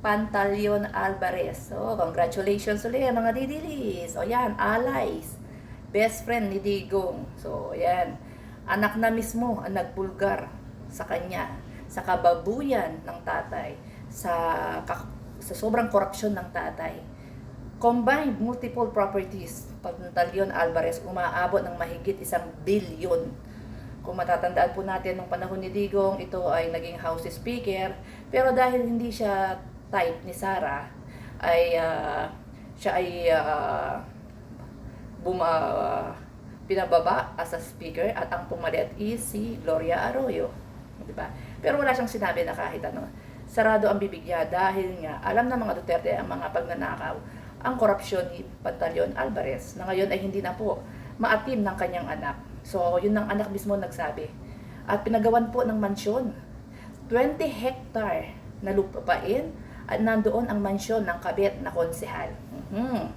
Pantaleon Alvarez. So, congratulations ulit mga didilis. O yan, allies. Best friend ni Digong. So, yan. Anak na mismo ang nagbulgar sa kanya. Sa kababuyan ng tatay. Sa, sa sobrang korupsyon ng tatay. Combined multiple properties, Pantaleon Alvarez, umaabot ng mahigit isang bilyon. Kung matatandaan po natin nung panahon ni Digong, ito ay naging House Speaker. Pero dahil hindi siya type ni Sara, ay ah, siya ay ah, buma, ah, pinababa as a speaker at ang pumalit is si Gloria Arroyo. Di ba? Pero wala siyang sinabi na kahit ano. Sarado ang bibig niya dahil nga alam ng mga Duterte ang mga pagnanakaw ang korupsyon ni Pantaleon Alvarez na ngayon ay hindi na po maatim ng kanyang anak. So, yun ang anak mismo nagsabi. At pinagawan po ng mansyon. 20 hectare na lupain at nandoon ang mansyon ng kabit na konsehal. Mhm.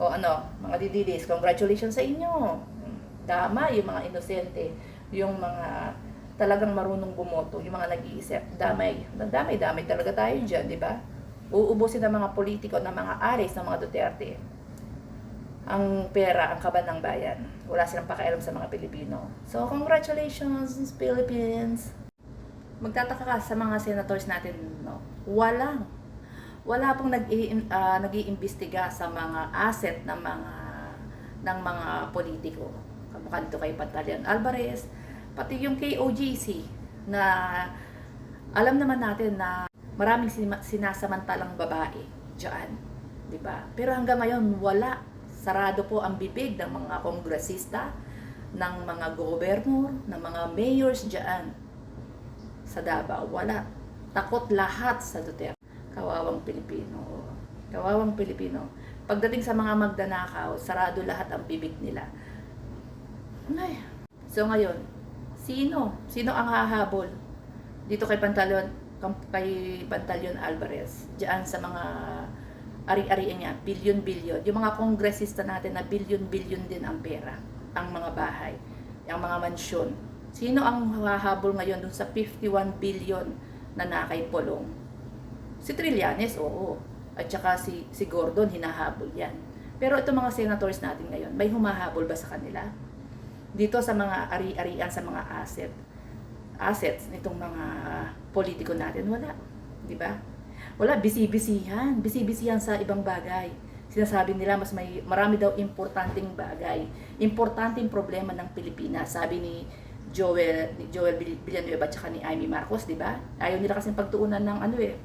O ano, mga dididis, congratulations sa inyo. Dama yung mga inosente, yung mga talagang marunong bumoto, yung mga nag-iisip. Damay, damay, damay talaga tayo dyan, di ba? Uubusin ng mga politiko, ng mga aris, ng mga Duterte ang pera, ang kaban ng bayan. Wala silang pakialam sa mga Pilipino. So, congratulations, Philippines! Magtataka ka sa mga senators natin, no? Walang, wala pong nag uh, nag-iimbestiga sa mga asset ng mga ng mga politiko. Kamukha nito kay Pantaleon Alvarez, pati yung kay OGC na alam naman natin na maraming sinasamantalang babae diyan, 'di ba? Pero hanggang ngayon wala sarado po ang bibig ng mga kongresista, ng mga gobernur, ng mga mayors diyan sa Davao. Wala. Takot lahat sa Duterte. Kawawang Pilipino. Kawawang Pilipino. Pagdating sa mga magdanakaw, sarado lahat ang bibig nila. Ay. So ngayon, sino? Sino ang hahabol dito kay Pantaleon kay Pantaleon Alvarez diyan sa mga ari-arian niya, bilyon-bilyon. Yung mga kongresista natin na bilyon-bilyon din ang pera, ang mga bahay, ang mga mansyon. Sino ang hahabol ngayon dun sa 51 billion na nakay Polong? Si Trillanes, oo. At saka si, si Gordon, hinahabol yan. Pero itong mga senators natin ngayon, may humahabol ba sa kanila? Dito sa mga ari-arian, sa mga asset, assets nitong mga politiko natin, wala. Di ba? Wala, busy-busyhan. Busy-busyhan sa ibang bagay. Sinasabi nila mas may marami daw importanteng bagay. Importanteng problema ng Pilipinas. Sabi ni Joel, ni Joel Villanueva at saka ni Amy Marcos, di ba? Ayaw nila kasi pagtuunan ng ano eh,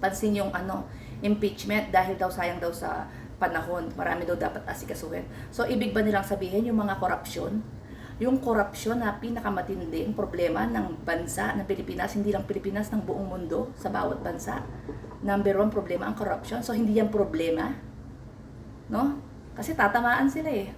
pansin yung ano, impeachment dahil daw sayang daw sa panahon. Marami daw dapat asikasuhin. So, ibig ba nilang sabihin yung mga korupsyon? Yung korupsyon na pinakamatinding problema ng bansa ng Pilipinas, hindi lang Pilipinas, ng buong mundo, sa bawat bansa. Number one problema ang corruption. So, hindi yan problema. No? Kasi tatamaan sila eh.